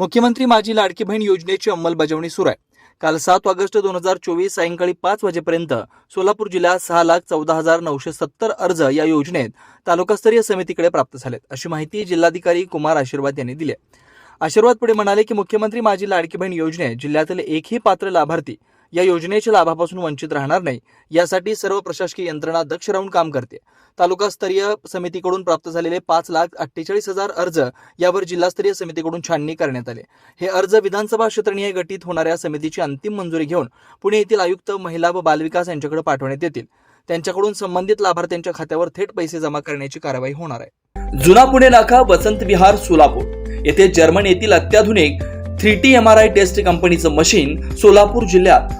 मुख्यमंत्री माझी लाडकी बहीण योजनेची अंमलबजावणी सुरू आहे. काल सात ऑगस्ट दोन हजार चोवीस सायंकाळी पाच वाजेपर्यंत सोलापूर जिल्ह्यात सहा लाख चौदा हजार नऊशे सत्तर अर्ज या योजनेत तालुकास्तरीय समितीकडे प्राप्त झालेत अशी माहिती जिल्हाधिकारी कुमार आशीर्वाद यांनी दिली आशीर्वाद पुढे म्हणाले की मुख्यमंत्री माझी लाडकी बहीण योजनेत जिल्ह्यातील एकही पात्र लाभार्थी या योजनेच्या लाभापासून वंचित राहणार नाही. यासाठी सर्व प्रशासकीय यंत्रणा दक्ष राहून काम करते. तालुकास्तरीय समितीकडून प्राप्त झालेले पाच लाख अठ्ठेचाळीस हजार अर्ज यावर जिल्हास्तरीय समितीकडून छाननी करण्यात आले. हे अर्ज विधानसभा क्षेत्रनीय गटीत होणाऱ्या समितीची अंतिम मंजुरी घेऊन पुणे येथील आयुक्त महिला व बालविकास यांच्याकडे पाठवण्यात येतील. त्यांच्याकडून संबंधित लाभार्थ्यांच्या खात्यावर थेट पैसे जमा करण्याची कारवाई होणार आहे. जुना पुणे नाका वसंत विहार सोलापूर. येथे जर्मन येथील अत्याधुनिक three T M R I test कंपनीचं मशीन सोलापूर जिल्ह्यात